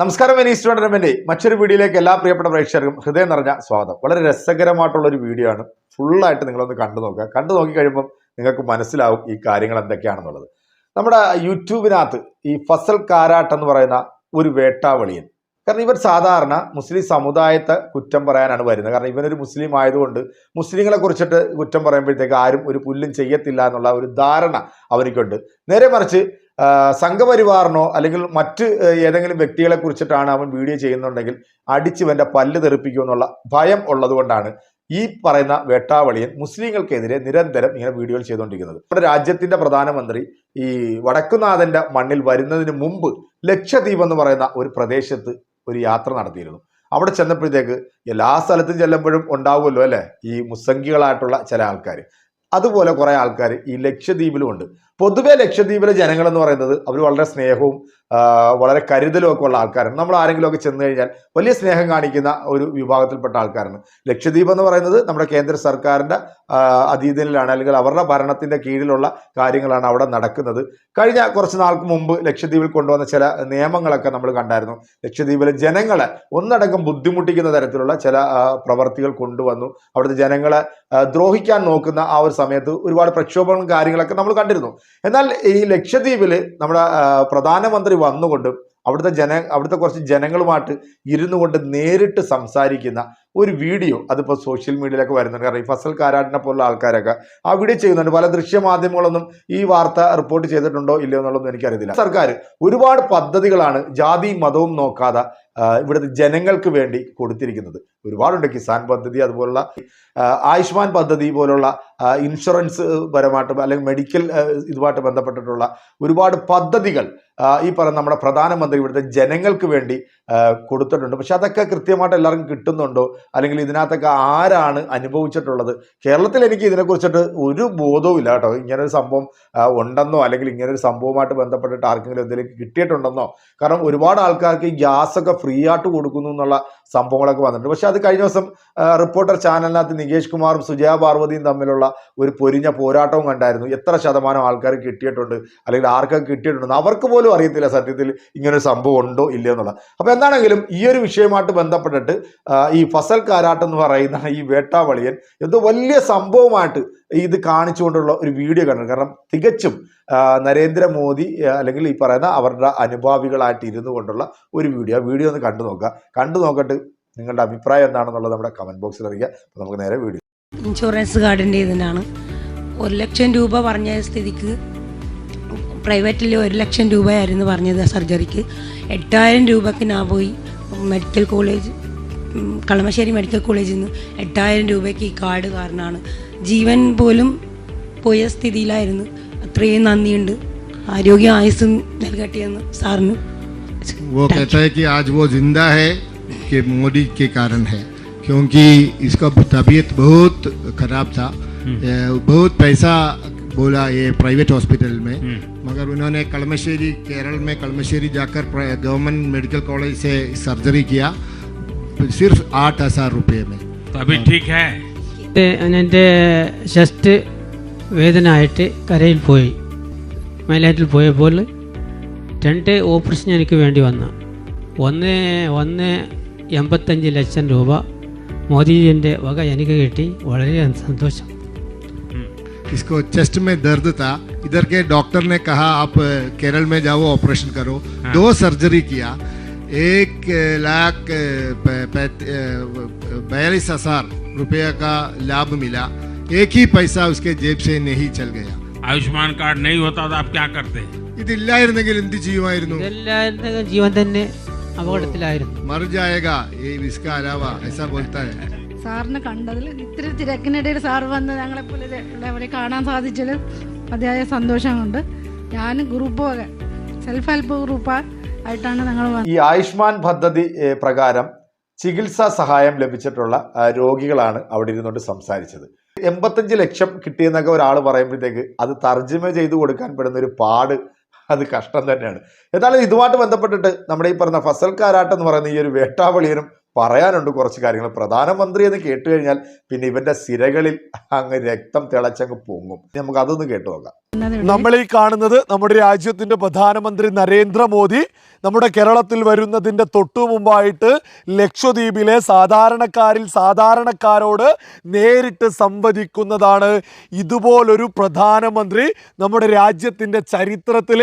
നമസ്കാരം Venice tournament മറ്റൊരു വീഡിയോയിലേക്ക് എല്ലാ പ്രിയപ്പെട്ട പ്രേക്ഷകർക്കും ഹൃദയം നിറഞ്ഞ സ്വാഗതം. വളരെ രസകരമായിട്ടുള്ള ഒരു വീഡിയോ ആണ്. ഫുള്ളായിട്ട് നിങ്ങളൊന്ന് കണ്ടു നോക്കുക. കണ്ടു നോക്കി കഴിയുമ്പോൾ നിങ്ങൾക്ക് മനസ്സിലാവും ഈ കാര്യങ്ങൾ എന്തൊക്കെയാണെന്നുള്ളത്. നമ്മുടെ യൂട്യൂബിനകത്ത് ഈ ഫസൽ കാരാട്ട് എന്ന് പറയുന്ന ഒരു വേട്ടാവളിയൻ. കാരണം ഇവർ സാധാരണ മുസ്ലിം സമുദായത്തെ കുറ്റം പറയാനാണ് വരുന്നത്. കാരണം ഇവനൊരു മുസ്ലിം ആയതുകൊണ്ട് മുസ്ലിങ്ങളെ കുറിച്ചിട്ട് കുറ്റം പറയുമ്പോഴത്തേക്ക് ആരും ഒരു പുല്ലും ചെയ്യത്തില്ല എന്നുള്ള ഒരു ധാരണ അവർക്കുണ്ട് നേരെ മറിച്ച് സംഘപരിവാറിനോ അല്ലെങ്കിൽ മറ്റ് ഏതെങ്കിലും വ്യക്തികളെ കുറിച്ചിട്ടാണ് അവൻ വീഡിയോ ചെയ്യുന്നുണ്ടെങ്കിൽ അടിച്ചിവന്റെ പല്ല് തെറിപ്പിക്കുമെന്നുള്ള ഭയം ഉള്ളതുകൊണ്ടാണ് ഈ പറയുന്ന വേട്ടാവളിയൻ മുസ്ലിങ്ങൾക്കെതിരെ നിരന്തരം ഇങ്ങനെ വീഡിയോകൾ ചെയ്തുകൊണ്ടിരിക്കുന്നത്. നമ്മുടെ രാജ്യത്തിന്റെ പ്രധാനമന്ത്രി ഈ വടക്കുനാഥന്റെ മണ്ണിൽ വരുന്നതിന് മുമ്പ് ലക്ഷദ്വീപ് എന്ന് പറയുന്ന ഒരു പ്രദേശത്ത് ഒരു യാത്ര നടത്തിയിരുന്നു. അവിടെ ചെന്നപ്പോഴത്തേക്ക് എല്ലാ സ്ഥലത്തും ചെല്ലുമ്പോഴും ഉണ്ടാവുമല്ലോ അല്ലേ? ഈ മുസ്സംഗികളായിട്ടുള്ള ചില ആൾക്കാർ അതുപോലെ കുറെ ആൾക്കാർ ഈ ലക്ഷദ്വീപിലും ഉണ്ട്. പൊതുവെ ലക്ഷദ്വീപിലെ ജനങ്ങൾ എന്ന് പറയുന്നത് അവർ വളരെ സ്നേഹവും വളരെ കരുതലും ഒക്കെ ഉള്ള ആൾക്കാരാണ്. നമ്മൾ ആരെങ്കിലും ഒക്കെ ചെന്ന് കഴിഞ്ഞാൽ വലിയ സ്നേഹം കാണിക്കുന്ന ഒരു വിഭാഗത്തിൽപ്പെട്ട ആൾക്കാരാണ്. ലക്ഷദ്വീപ് എന്ന് പറയുന്നത് നമ്മുടെ കേന്ദ്ര സർക്കാരിന്റെ ആ, അല്ലെങ്കിൽ അവരുടെ ഭരണത്തിന്റെ കീഴിലുള്ള കാര്യങ്ങളാണ് അവിടെ നടക്കുന്നത്. കഴിഞ്ഞ കുറച്ച് നാൾക്ക് മുമ്പ് ലക്ഷദ്വീപിൽ കൊണ്ടുവന്ന ചില നിയമങ്ങളൊക്കെ നമ്മൾ കണ്ടായിരുന്നു. ലക്ഷദ്വീപിലെ ജനങ്ങളെ ഒന്നടങ്കം ബുദ്ധിമുട്ടിക്കുന്ന തരത്തിലുള്ള ചില പ്രവർത്തികൾ കൊണ്ടുവന്നു. അവിടുത്തെ ജനങ്ങളെ ദ്രോഹിക്കാൻ നോക്കുന്ന ആ ഒരു സമയത്ത് ഒരുപാട് പ്രക്ഷോഭങ്ങളും കാര്യങ്ങളൊക്കെ നമ്മൾ കണ്ടിരുന്നു. എന്നാൽ ഈ ലക്ഷദ്വീപിൽ നമ്മുടെ പ്രധാനമന്ത്രി വന്നുകൊണ്ട് അവിടുത്തെ ജന അവിടുത്തെ കുറച്ച് ജനങ്ങളുമായിട്ട് ഇരുന്നു കൊണ്ട് നേരിട്ട് സംസാരിക്കുന്ന ഒരു വീഡിയോ അതിപ്പോൾ സോഷ്യൽ മീഡിയയിലൊക്കെ വരുന്നുണ്ട്. കാരണം ഈ ഫസൽ കാരാട്ടിനെ പോലുള്ള ആൾക്കാരൊക്കെ ആ വീഡിയോ ചെയ്യുന്നുണ്ട്. പല ദൃശ്യമാധ്യമങ്ങളൊന്നും ഈ വാർത്ത റിപ്പോർട്ട് ചെയ്തിട്ടുണ്ടോ ഇല്ലയോ എന്നുള്ളതൊന്നും എനിക്കറിയില്ല സർക്കാർ ഒരുപാട് പദ്ധതികളാണ് ജാതിയും മതവും നോക്കാതെ ഇവിടുത്തെ ജനങ്ങൾക്ക് വേണ്ടി കൊടുത്തിരിക്കുന്നത്. ഒരുപാടുണ്ട്. കിസാൻ പദ്ധതി അതുപോലുള്ള ആയുഷ്മാൻ പദ്ധതി പോലുള്ള ഇൻഷുറൻസ് പരമായിട്ട് അല്ലെങ്കിൽ മെഡിക്കൽ ഇതുമായിട്ട് ബന്ധപ്പെട്ടിട്ടുള്ള ഒരുപാട് പദ്ധതികൾ ഈ പറയുന്ന നമ്മുടെ പ്രധാനമന്ത്രി ഇവിടുത്തെ ജനങ്ങൾക്ക് വേണ്ടി കൊടുത്തിട്ടുണ്ട്. പക്ഷെ അതൊക്കെ കൃത്യമായിട്ട് എല്ലാവർക്കും കിട്ടുന്നുണ്ടോ? അല്ലെങ്കിൽ ഇതിനകത്തൊക്കെ ആരാണ് അനുഭവിച്ചിട്ടുള്ളത്? കേരളത്തിൽ എനിക്ക് ഇതിനെക്കുറിച്ചിട്ട് ഒരു ബോധവും ഇല്ല കേട്ടോ. ഇങ്ങനെ ഒരു സംഭവം ഉണ്ടെന്നോ അല്ലെങ്കിൽ ഇങ്ങനെ ഒരു സംഭവമായിട്ട് ബന്ധപ്പെട്ടിട്ട് ആർക്കെങ്കിലും എന്തെങ്കിലും കിട്ടിയിട്ടുണ്ടെന്നോ. കാരണം ഒരുപാട് ആൾക്കാർക്ക് ഈ ഗ്യാസ് ഒക്കെ ഫ്രീ ആയിട്ട് കൊടുക്കുന്നു എന്നുള്ള സംഭവങ്ങളൊക്കെ വന്നിട്ടുണ്ട്. പക്ഷെ അത് കഴിഞ്ഞ ദിവസം റിപ്പോർട്ടർ ചാനലിനകത്ത് നികേഷ് കുമാറും സുജയ പാർവതിയും തമ്മിലുള്ള ഒരു പൊരിഞ്ഞ പോരാട്ടവും കണ്ടായിരുന്നു. എത്ര ശതമാനം ആൾക്കാർ കിട്ടിയിട്ടുണ്ട് അല്ലെങ്കിൽ ആർക്കൊക്കെ കിട്ടിയിട്ടുണ്ട് അവർക്ക് പോലും അറിയത്തില്ല സത്യത്തിൽ ഇങ്ങനൊരു സംഭവം ഉണ്ടോ ഇല്ലയോ എന്നുള്ളത്. അപ്പോൾ എന്താണെങ്കിലും ഈ ഒരു വിഷയമായിട്ട് ബന്ധപ്പെട്ടിട്ട് ഈ ഫസൽ കാരാട്ട് എന്ന് പറയുന്ന ഈ വേട്ടാവളിയൻ എന്തോ വലിയ സംഭവമായിട്ട് ഇത് കാണിച്ചുകൊണ്ടുള്ള ഒരു വീഡിയോ കണ്ടു കാരണം തികച്ചും നരേന്ദ്രമോദി അല്ലെങ്കിൽ ഈ പറയുന്ന അവരുടെ അനുഭാവികളായിട്ട് ഇരുന്നു കൊണ്ടുള്ള ഒരു വീഡിയോ. വീഡിയോ ഒന്ന് കണ്ടു നോക്കുക. കണ്ടു നോക്കട്ട് നിങ്ങളുടെ അഭിപ്രായം എന്താണെന്നുള്ളത് നമ്മുടെ കമന്റ് ബോക്സിൽ അറിയിക്കുക. നമുക്ക് നേരെ വീഡിയോ ഇൻഷുറൻസ് കാർഡിന്റെ ഇതിനാണ്. ഒരു ലക്ഷം രൂപ പറഞ്ഞ സ്ഥിതിക്ക് പ്രൈവറ്റിൽ ഒരു ലക്ഷം രൂപയായിരുന്നു പറഞ്ഞത് സർജറിക്ക് എട്ടായിരം രൂപക്ക് ഞാൻ പോയി മെഡിക്കൽ കോളേജ് ഉം, കളമശ്ശേരി മെഡിക്കൽ കോളേജിൽ നിന്ന് എട്ടായിരം രൂപയ്ക്ക് ഈ കാർഡ് കാരണമാണ് ജീവൻ പോലും പോയ സ്ഥിതിയിലായിരുന്നു അത്രയും നന്ദിയുണ്ട് ആരോഗ്യ ആയുസ്സും നൽകട്ടെയെന്ന് സാറിന് वो कहता है कि आज वो जिंदा है कि मोदी के कारण है क्योंकि इसका तबीयत बहुत खराब था ए, बहुत पैसा बोला ये प्राइवेट हॉस्पिटल में मगर उन्होंने कलमश्शेरी केरल में कलमश्शेरी जाकर प्र- गवर्नमेंट मेडिकल कॉलेज से सर्जरी किया सिर्फ आठ हजार रुपये में तो अभी ठीक है എൻ്റെ ചെസ്റ്റ് വേദന ആയിട്ട് കരയിൽ പോയി മൈലാറ്റിൽ പോയപ്പോൾ രണ്ട് ഓപ്പറേഷൻ എനിക്ക് വേണ്ടി വന്നു ഒന്ന് ഒന്ന് എൺപത്തഞ്ച് ലക്ഷം രൂപ മോദിജിൻ്റെ വക എനിക്ക് കിട്ടി വളരെ സന്തോഷം इसको चेस्ट में दर्द था इधर के डॉक्टर ने कहा आप अ, केरल में जाओ ऑपरेशन करो दो सर्जरी किया एक अ, लाख अ, प- पैत- अ, बयालीस हजार रुपये का लाभ मिला एक ही पैसा उसके जेब से नहीं चल गया आयुष्मान कार्ड नहीं होता तो आप क्या करते ഇതില്ലായിരുന്നെങ്കിൽ എന്ത് ചെയ്യുമായിരുന്നു ഇതെല്ലാവരുടെയും ജീവൻ തന്നെ അപകടത്തിലായിരുന്നു മർ ജായേഗാ ये इसका अलावा ऐसा बोलता है സാറിനെ കണ്ടതിൽ ഇത്തിരി തിരക്കിനിടയിൽ സാർ വന്ന് ഞങ്ങളെപ്പോലെ അവരെ കാണാൻ സാധിച്ചതിൽ അതിയായ സന്തോഷമുണ്ട് ഞാൻ ഗ്രൂപ്പ് വക സെൽഫ് ഹെൽപ്പ് ഗ്രൂപ്പ് ആയിട്ടാണ് ഞങ്ങൾ ഈ ആയുഷ്മാൻ പദ്ധതി പ്രകാരം ചികിത്സാ സഹായം ലഭിച്ചിട്ടുള്ള രോഗികളാണ് അവിടെ ഇരുന്നുകൊണ്ട് സംസാരിച്ചത്. എൺപത്തഞ്ച് ലക്ഷം കിട്ടിയെന്നൊക്കെ ഒരാൾ പറയുമ്പോഴത്തേക്ക് അത് തർജമ ചെയ്തു കൊടുക്കാൻ പെടുന്ന ഒരു പാട് അത് കഷ്ടം തന്നെയാണ്. എന്നാലും ഇതുമായിട്ട് ബന്ധപ്പെട്ടിട്ട് നമ്മുടെ ഈ പറഞ്ഞ ഫസൽ എന്ന് പറയുന്ന ഈ ഒരു വേട്ടാവളിയനും പറയാനുണ്ട് കുറച്ച് കാര്യങ്ങൾ. പ്രധാനമന്ത്രി എന്ന് കേട്ട് കഴിഞ്ഞാൽ പിന്നെ ഇവന്റെ സിരകളിൽ അങ്ങ് രക്തം തിളച്ചങ്ങ് പൊങ്ങും. നമുക്ക് അതൊന്ന് കേട്ടു നോക്കാം. നമ്മൾ ഈ കാണുന്നത് നമ്മുടെ രാജ്യത്തിന്റെ പ്രധാനമന്ത്രി നരേന്ദ്രമോദി നമ്മുടെ കേരളത്തിൽ വരുന്നതിന്റെ തൊട്ടു മുമ്പായിട്ട് ലക്ഷദ്വീപിലെ സാധാരണക്കാരിൽ സാധാരണക്കാരോട് നേരിട്ട് സംവദിക്കുന്നതാണ്. ഇതുപോലൊരു പ്രധാനമന്ത്രി നമ്മുടെ രാജ്യത്തിന്റെ ചരിത്രത്തിൽ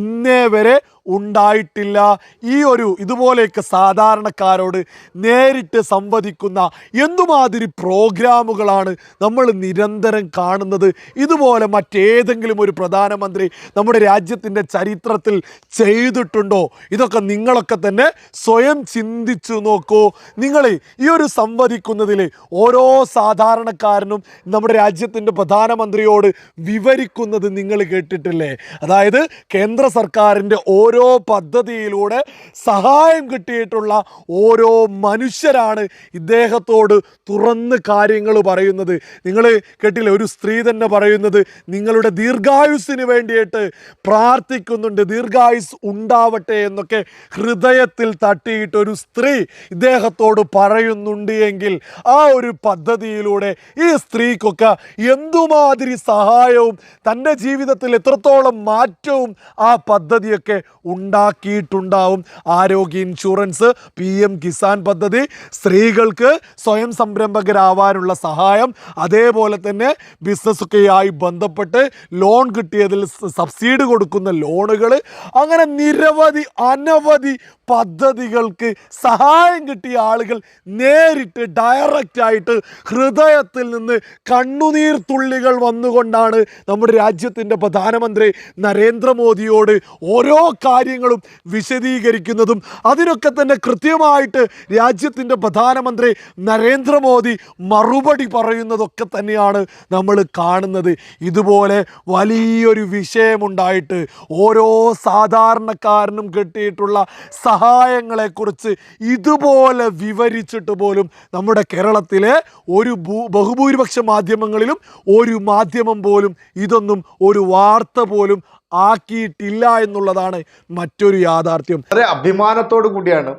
ഇന്നേ വരെ ഉണ്ടായിട്ടില്ല. ഈ ഒരു ഇതുപോലെയൊക്കെ സാധാരണക്കാരോട് നേരിട്ട് സംവദിക്കുന്ന എന്തുമാതിരി പ്രോഗ്രാമുകളാണ് നമ്മൾ നിരന്തരം കാണുന്നത്? ഇതുപോലെ മറ്റേതെങ്കിലും ഒരു പ്രധാനമന്ത്രി നമ്മുടെ രാജ്യത്തിന്റെ ചരിത്രത്തിൽ ചെയ്തിട്ടുണ്ടോ? ഇതൊക്കെ നിങ്ങളൊക്കെ തന്നെ സ്വയം ചിന്തിച്ചു നോക്കൂ. നിങ്ങൾ ഈ ഒരു സംവദിക്കുന്നതിൽ ഓരോ സാധാരണക്കാരനും നമ്മുടെ രാജ്യത്തിന്റെ പ്രധാനമന്ത്രിയോട് വിവരിക്കുന്നത് നിങ്ങൾ കേട്ടിട്ടില്ലേ? അതായത് കേന്ദ്ര സർക്കാരിന്റെ ഓരോ പദ്ധതിയിലൂടെ സഹായം കിട്ടിയിട്ടുള്ള ഓരോ മനുഷ്യരാണ് ഇദ്ദേഹത്തോട് തുറന്ന് കാര്യങ്ങൾ പറയുന്നത്. നിങ്ങൾ കേട്ടില്ല? ഒരു സ്ത്രീ തന്നെ പറയുന്നത് നിങ്ങളുടെ ദീർഘായുസ്സിന് വേണ്ടിയിട്ട് പ്രാർത്ഥിക്കുന്നുണ്ട്. ദീർഘായുസ് ഉണ്ടാവട്ടെ എന്നൊക്കെ ഹൃദയത്തിൽ തട്ടിയിട്ട് ഒരു സ്ത്രീ ഇദ്ദേഹത്തോട് പറയുന്നുണ്ട് എങ്കിൽ ആ ഒരു പദ്ധതിയിലൂടെ ഈ സ്ത്രീക്കൊക്കെ എന്തുമാതിരി സഹായവും തന്റെ ജീവിതത്തിൽ എത്രത്തോളം മാറ്റവും ആ പദ്ധതിയൊക്കെ ഉണ്ടാക്കിയിട്ടുണ്ടാവും. ആരോഗ്യ ഇൻഷുറൻസ് പി എം കിസാൻ പദ്ധതി സ്ത്രീകൾക്ക് സ്വയം സംരംഭകരാവാനുള്ള സഹായം അതേപോലെ തന്നെ ബിസിനസ്സൊക്കെയായി ബന്ധപ്പെട്ട് ലോൺ കിട്ടിയതിൽ സബ്സിഡി കൊടുക്കുന്ന ലോണുകൾ അങ്ങനെ നിരവധി അനവധി പദ്ധതികൾക്ക് സഹായം കിട്ടിയ ആളുകൾ നേരിട്ട് ഡയറക്റ്റായിട്ട് ഹൃദയത്തിൽ നിന്ന് കണ്ണുനീർ തുള്ളികൾ വന്നുകൊണ്ടാണ് നമ്മുടെ രാജ്യത്തിന്റെ പ്രധാനമന്ത്രി നരേന്ദ്രമോദിയോട് ഓരോ കാര്യങ്ങളും വിശദീകരിക്കുന്നതും അതിനൊക്കെ തന്നെ കൃത്യമായിട്ട് രാജ്യത്തിന്റെ പ്രധാനമന്ത്രി നരേന്ദ്രമോദി മറുപടി പറയുന്നതൊക്കെ തന്നെയാണ് നമ്മൾ കാണുന്നത്. ഇതുപോലെ വലിയൊരു വിഷയമുണ്ടായിട്ട് ഓരോ സാധാരണക്കാരനും കിട്ടിയിട്ടുള്ള സഹായങ്ങളെക്കുറിച്ച് ഇതുപോലെ വിവരിച്ചിട്ട് പോലും നമ്മുടെ കേരളത്തിലെ ഒരു ബഹുഭൂരിപക്ഷ മാധ്യമങ്ങളിലും ഒരു മാധ്യമം പോലും ഇതൊന്നും ഒരു വാർത്ത പോലും ആക്കിയിട്ടില്ല എന്നുള്ളതാണ് മറ്റൊരു യാഥാർത്ഥ്യം. വളരെ അഭിമാനത്തോടു കൂടിയാണ്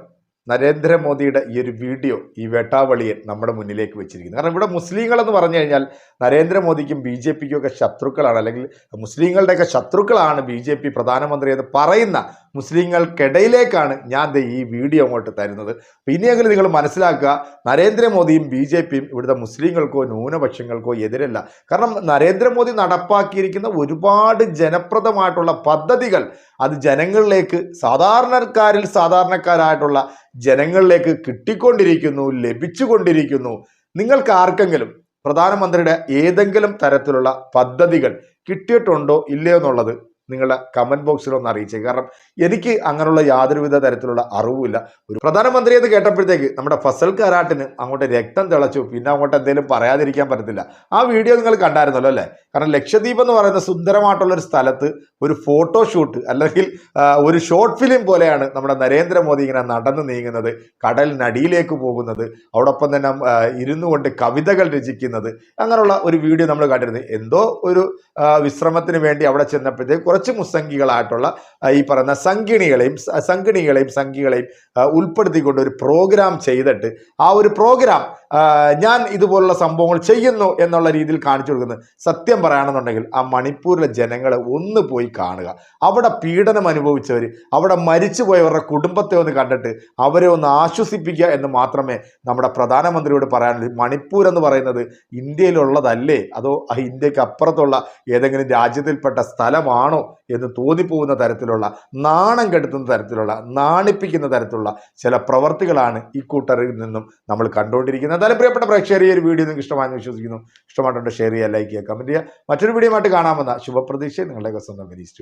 നരേന്ദ്രമോദിയുടെ ഈ ഒരു വീഡിയോ ഈ വേട്ടാവളിയൻ നമ്മുടെ മുന്നിലേക്ക് വെച്ചിരിക്കുന്നത്. കാരണം ഇവിടെ മുസ്ലിങ്ങൾ എന്ന് പറഞ്ഞു കഴിഞ്ഞാൽ നരേന്ദ്രമോദിക്കും ബി ജെ പിക്കും ഒക്കെ ശത്രുക്കളാണ്. അല്ലെങ്കിൽ മുസ്ലിങ്ങളുടെയൊക്കെ ശത്രുക്കളാണ് ബി ജെ പി പ്രധാനമന്ത്രി എന്ന് പറയുന്ന മുസ്ലിങ്ങൾക്കിടയിലേക്കാണ് ഞാൻ ഈ വീഡിയോ അങ്ങോട്ട് തരുന്നത്. അപ്പോൾ ഇനിയെങ്കിലും നിങ്ങൾ മനസ്സിലാക്കുക നരേന്ദ്രമോദിയും ബി ജെ പിയും ഇവിടുത്തെ മുസ്ലിങ്ങൾക്കോ ന്യൂനപക്ഷങ്ങൾക്കോ എതിരല്ല. കാരണം നരേന്ദ്രമോദി നടപ്പാക്കിയിരിക്കുന്ന ഒരുപാട് ജനപ്രദമായിട്ടുള്ള പദ്ധതികൾ അത് ജനങ്ങളിലേക്ക് സാധാരണക്കാരിൽ സാധാരണക്കാരായിട്ടുള്ള ജനങ്ങളിലേക്ക് കിട്ടിക്കൊണ്ടിരിക്കുന്നു ലഭിച്ചുകൊണ്ടിരിക്കുന്നു. നിങ്ങൾക്ക് ആർക്കെങ്കിലും പ്രധാനമന്ത്രിയുടെ ഏതെങ്കിലും തരത്തിലുള്ള പദ്ധതികൾ കിട്ടിയിട്ടുണ്ടോ ഇല്ലയോ എന്നുള്ളത് നിങ്ങളുടെ കമന്റ് ബോക്സിൽ ഒന്ന് അറിയിച്ചേ. കാരണം എനിക്ക് അങ്ങനെയുള്ള യാതൊരുവിധ തരത്തിലുള്ള അറിവുമില്ല. ഒരു പ്രധാനമന്ത്രി എന്ന് കേട്ടപ്പോഴത്തേക്ക് നമ്മുടെ ഫസൽ കരാട്ടിന് അങ്ങോട്ട് രക്തം തിളച്ചു. പിന്നെ അങ്ങോട്ട് എന്തെങ്കിലും പറയാതിരിക്കാൻ പറ്റത്തില്ല. ആ വീഡിയോ നിങ്ങൾ കണ്ടായിരുന്നല്ലോ അല്ലേ? കാരണം ലക്ഷദ്വീപ് എന്ന് പറയുന്ന സുന്ദരമായിട്ടുള്ള ഒരു സ്ഥലത്ത് ഒരു ഫോട്ടോ ഷൂട്ട് അല്ലെങ്കിൽ ഒരു ഷോർട്ട് ഫിലിം പോലെയാണ് നമ്മുടെ നരേന്ദ്രമോദി ഇങ്ങനെ നടന്നു നീങ്ങുന്നത് കടലിനടിയിലേക്ക് പോകുന്നത് അവിടൊപ്പം തന്നെ ഇരുന്നു കൊണ്ട് കവിതകൾ രചിക്കുന്നത് അങ്ങനെയുള്ള ഒരു വീഡിയോ നമ്മൾ കണ്ടിരുന്നത് എന്തോ ഒരു വിശ്രമത്തിന് വേണ്ടി അവിടെ ചെന്നപ്പോഴത്തേക്ക് മുസംഗികളായിട്ടുള്ള മുസ്സംഗികളായിട്ടുള്ള ഈ പറയുന്ന സംഘിണികളെയും സംഗിണികളെയും സംഘികളെയും ഉൾപ്പെടുത്തിക്കൊണ്ട് ഒരു പ്രോഗ്രാം ചെയ്തിട്ട് ആ ഒരു പ്രോഗ്രാം ഞാൻ ഇതുപോലുള്ള സംഭവങ്ങൾ ചെയ്യുന്നു എന്നുള്ള രീതിയിൽ കാണിച്ചു കൊടുക്കുന്നത്. സത്യം പറയുകയാണെന്നുണ്ടെങ്കിൽ ആ മണിപ്പൂരിലെ ജനങ്ങളെ ഒന്ന് പോയി കാണുക. അവിടെ പീഡനം അനുഭവിച്ചവർ അവിടെ മരിച്ചു പോയവരുടെ കുടുംബത്തെ ഒന്ന് കണ്ടിട്ട് അവരെ ഒന്ന് ആശ്വസിപ്പിക്കുക എന്ന് മാത്രമേ നമ്മുടെ പ്രധാനമന്ത്രിയോട് പറയാനുള്ളൂ. മണിപ്പൂർ എന്ന് പറയുന്നത് ഇന്ത്യയിലുള്ളതല്ലേ? അതോ ആ ഇന്ത്യയ്ക്ക് അപ്പുറത്തുള്ള ഏതെങ്കിലും രാജ്യത്തിൽപ്പെട്ട സ്ഥലമാണോ എന്ന് തോന്നിപ്പോകുന്ന തരത്തിലുള്ള നാണം കെടുത്തുന്ന തരത്തിലുള്ള നാണിപ്പിക്കുന്ന തരത്തിലുള്ള ചില പ്രവർത്തികളാണ് ഈ കൂട്ടറിൽ നിന്നും നമ്മൾ കണ്ടുകൊണ്ടിരിക്കുന്നത്. എന്തായാലും പ്രിയപ്പെട്ട പ്രേക്ഷകർ ഈ ഒരു വീഡിയോ നിങ്ങൾക്ക് ഇഷ്ടമാണെന്ന് വിശ്വസിക്കുന്നു. ഇഷ്ടമായിട്ടുണ്ട് ഷെയർ ചെയ്യുക ലൈക്ക് ചെയ്യുക കമന്റ് ചെയ്യുക. മറ്റൊരു വീഡിയോ ആയിട്ട് കാണാമെന്ന ശുഭപ്രതീക്ഷ നിങ്ങളുടെയൊക്കെ സ്വന്തം വിനീസ്റ്റ്